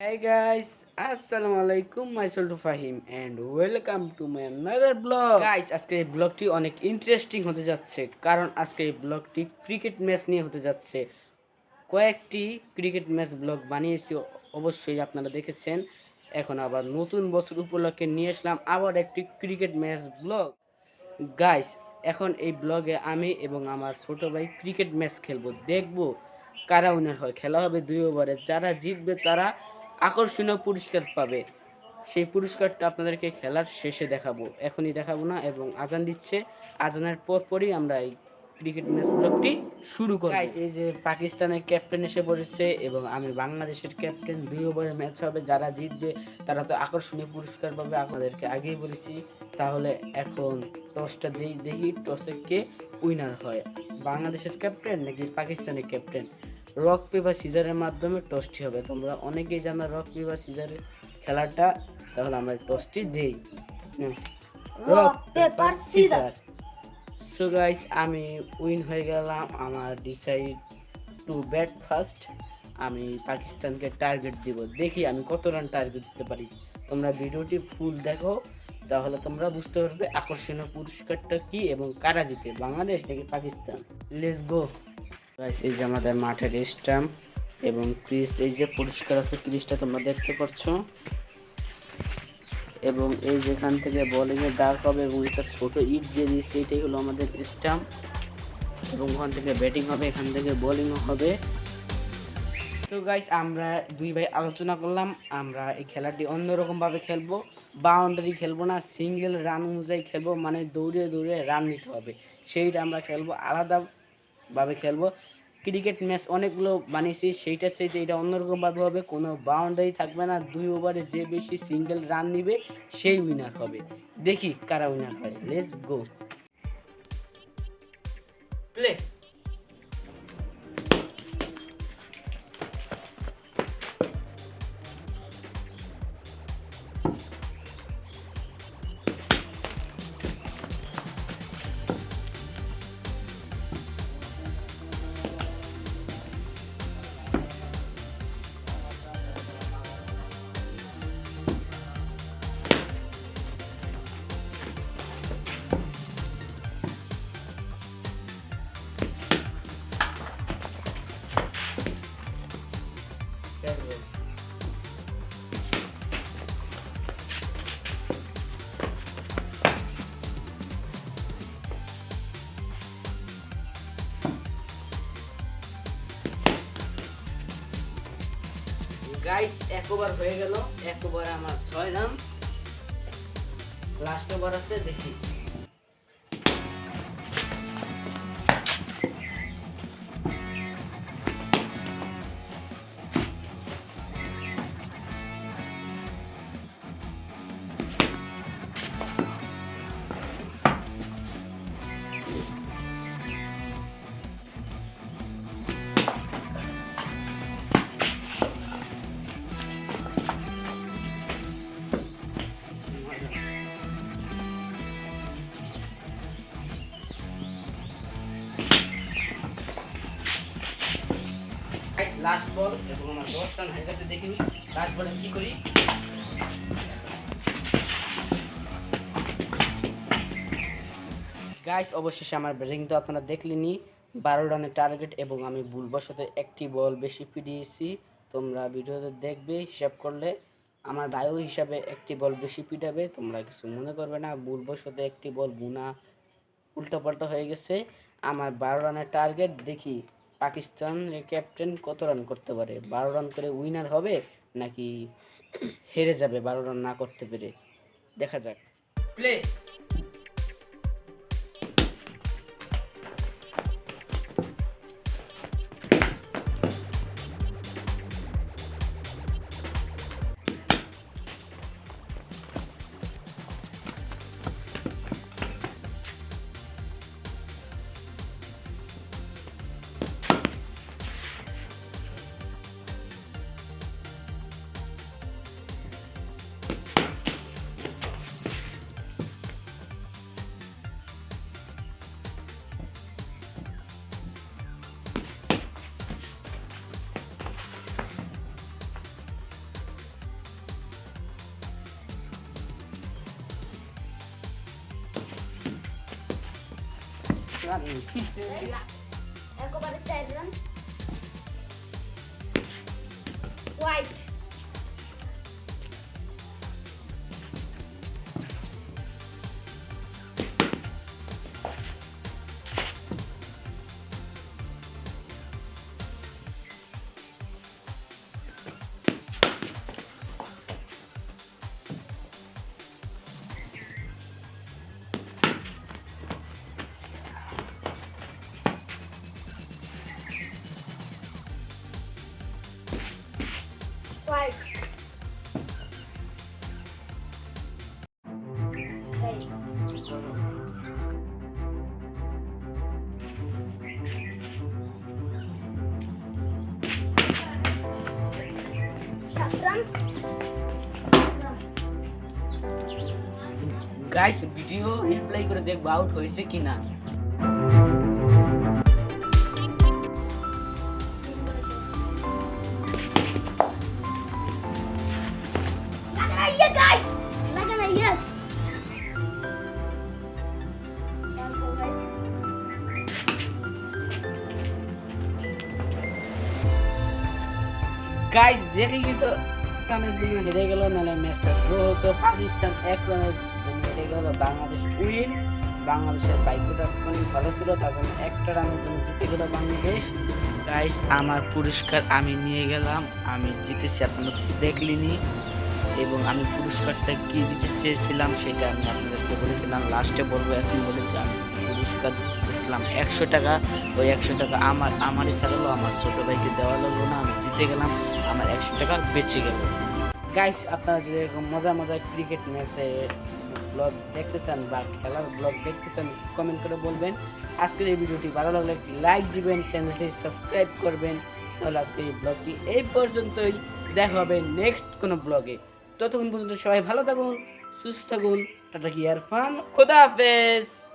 Hey guys, myself to Fahim and welcome to my another blog guys আজকে এই ব্লগটি অনেক ইন্টারেস্টিং হতে যাচ্ছে কারণ আজকে এই ব্লগটি ক্রিকেট ম্যাচ নিয়ে হতে যাচ্ছে। কয়েকটি ক্রিকেট ম্যাচ ব্লগ বানিয়েছি অবশ্যই আপনারা দেখেছেন। এখন আবার নতুন বছর উপলক্ষে নিয়ে আসলাম আবার একটি ক্রিকেট ম্যাচ ব্লগ গাইস এখন এই ব্লগে আমি এবং আমার ছোট ভাই ক্রিকেট ম্যাচ খেলব দেখব কারা উইনার হয় খেলা হবে দুই ওভারে যারা জিতবে তারা আকর্ষণীয় পুরস্কার পাবে। সেই পুরস্কারটা আপনাদেরকে খেলার শেষে দেখাবো। এখনই দেখাবো না এবং আজান দিচ্ছে। আজানের পর পরই আমরা এই ক্রিকেট ম্যাচ ব্লগটি শুরু করি এই যে পাকিস্তানের ক্যাপ্টেন এসে পড়েছে এবং আমি বাংলাদেশের ক্যাপ্টেন, দুই ওভারের ম্যাচ হবে। যারা জিতবে, তারা তো আকর্ষণীয় পুরস্কার পাবে। আপনাদেরকে আগেই বলেছি, তাহলে এখন টসটা দেই, দেখি টসে কে উইনার হয়। বাংলাদেশের ক্যাপ্টেন নাকি পাকিস্তানের ক্যাপ্টেন? রক পেপার সিজারের মাধ্যমে টসটি হবে। তোমরা অনেকেই জানো রক পেপার সিজারের খেলাটা তাহলে আমরা টসটি দেই। Rock paper scissor. So guys আমি উইন হয়ে গেলাম। আমার ডিসাইড টু ব্যাট ফার্স্ট আমি পাকিস্তানকে টার্গেট দিব। দেখি আমি কত রান টার্গেট দিতে পারি। তোমরা ভিডিওটি ফুল দেখো তাহলে তোমরা বুঝতে পারবে আকর্ষণীয় পুরস্কারটা কি এবং কারা জিতে। বাংলাদেশ নাকি পাকিস্তান? লেটস গো গাইস এই যে আমাদের মাঠের স্টাম্প এবং ক্রিস, এই যে পরিষ্কার আছে ক্রিসটা তোমরা দেখতে পাচ্ছ। এবং এই যেখান থেকে বলিংয়ে দাগ হবে এবং এটা ছোট ইট দিয়ে দিয়েছে, এটাই হলো আমাদের স্টাম্প এবং ওখান থেকে ব্যাটিং হবে, এখান থেকে বোলিংও হবে। তো গাইস আমরা দুই ভাই আলোচনা করলাম, আমরা এই খেলাটি অন্যরকমভাবে খেলব। বাউন্ডারি খেলব না সিঙ্গেল রান অনুযায়ী খেলব মানে দৌড়ে দৌড়ে রান নিতে হবে। সেইটা আমরা খেলব আলাদাভাবে খেলব। ক্রিকেট ম্যাচ অনেকগুলো বানিয়েছি, সেইটার চাইতে এটা অন্যরকমভাবে হবে। কোনো বাউন্ডারি থাকবে না, দুই ওভারে যে বেশি সিঙ্গেল রান নিবে, সেই উইনার হবে। দেখি কারা উইনার হয়। লেটস গো প্লে গাইস এক হয়ে গেল। এক ওভারে আমার ছয় রান। লাস্ট ওভার আছে দেখি। লাস্ট বল এবং আমার দশ রান হয়ে গেছে, দেখি লাস্ট বলে কি করি? গাইস অবশেষে আমার ব্যাটিং তো আপনারা দেখলেনি বারো রানের টার্গেট এবং আমি ভুলবশত একটি বল বেশি পিটিয়েছি। তোমরা ভিডিওতে দেখবে, হিসাব করলে আমার বায়ু হিসাবে একটি বল বেশি পিটাবে, তোমরা কিছু মনে করবে না, ভুলবশত একটি বল গুণা উল্টাপাল্টা হয়ে গেছে। আমার বারো রানের টার্গেট দেখি পাকিস্তানের ক্যাপ্টেন কত রান করতে পারে? বারো রান করে উইনার হবে নাকি হেরে যাবে? বারো রান না করতে পেরে? দেখা যাক। প্লে রান একবারে চার run white guys video replay করে দেখব আউট হয়েছে কিনা। Lagana, গাইস দেখলি তো রানের জন্য হেরে গেল, নাহলে ম্যাচটা ড্র হতো। পাকিস্তান এক রানের জন্য হেরে গেল, বাংলাদেশ উইন বাংলাদেশের বাইকটা অনেক ভালো ছিল, তার জন্য একটা রানের জন্য জিতে গেল বাংলাদেশ। গাইস আমার পুরস্কার আমি নিয়ে গেলাম, আমি জিতেছি, আপনারা দেখলিনি এবং আমি পুরস্কারটা কি দিতে চেয়েছিলাম, সেটা আমি আপনাদেরকে বলেছিলাম। লাস্টে বলব, এখন বলেছি আমি পুরস্কার দিতে একশো টাকা, ওই একশো টাকা আমার, আমারই থাকল, আমার ছোটো ভাইকে দেওয়া লাগল না, আমি জিতে গেলাম, আমার একশো টাকা বেঁচে গেল। গাইস আপনারা যদি এরকম মজা মজা ক্রিকেট ম্যাচে ব্লগ দেখতে চান বা খেলার ব্লগ দেখতে চান কমেন্ট করে বলবেন। আজকের এই ভিডিওটি ভালো লাগলে একটি লাইক দিবেন চ্যানেলটি সাবস্ক্রাইব করবেন। তাহলে আজকের এই ব্লগটি এই পর্যন্তই। দেখা হবে নেক্সট কোনো ব্লগে ততক্ষণ পর্যন্ত সবাই ভালো থাকুন, সুস্থ থাকুন, টাটা কি আর ফান খোদা হাফেজ!